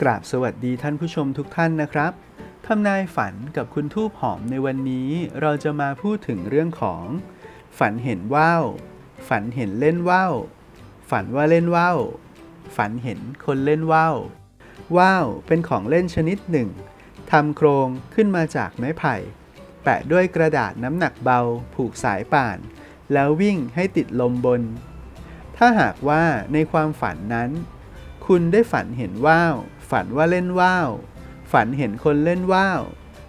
กราบสวัสดีท่านผู้ชมทุกท่านนะครับทำนายฝันกับคุณทูบหอมในวันนี้ เราจะมาพูดถึงเรื่องของ ฝันเห็นว่าวฝันเห็นเล่นว่าวฝันว่าเล่นว่าวฝันเห็นคนเล่นว่าวว่าวเป็นของเล่นชนิดหนึ่งทำโครงขึ้นมาจากไม้ไผ่ แปะด้วยกระดาษน้ำหนักเบา ผูกสายป่าน แล้ววิ่งให้ติดลมบน ถ้าหากว่าในความฝันนั้น คุณได้ฝันเห็นว่าว ฝันว่าเล่นว่าว ฝันเห็นคนเล่นว่าว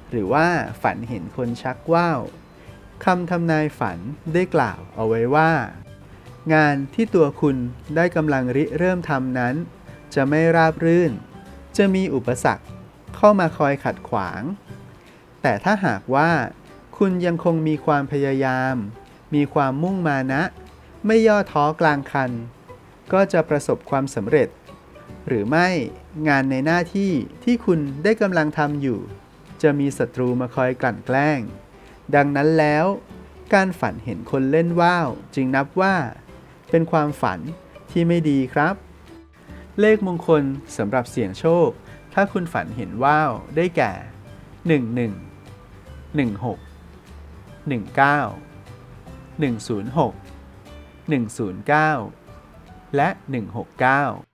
หรือว่าฝันเห็นคนชักว่าวคำทำนายฝันได้กล่าวเอาไว้ว่า งานที่ตัวคุณได้กำลังริเริ่มทำนั้น จะไม่ราบรื่น จะมีอุปสรรคเข้ามาคอยขัดขวาง แต่ถ้าหากว่า คุณยังคงมีความพยายาม มีความมุ่งมานะ ไม่ย่อท้อกลางคัน ก็จะประสบความสำเร็จ หรือไม่งานในหน้าที่ที่คุณได้กำลังทำอยู่ จะมีศัตรูมาคอยกลั่นแกล้ง ดังนั้นแล้ว การฝันเห็นคนเล่นว่าวจึงนับว่า เป็นความฝันที่ไม่ดีครับ เลขมงคลสำหรับเสี่ยงโชค ถ้าคุณฝันเห็นว่าวได้แก่ 11 16 19 106 109 และ 169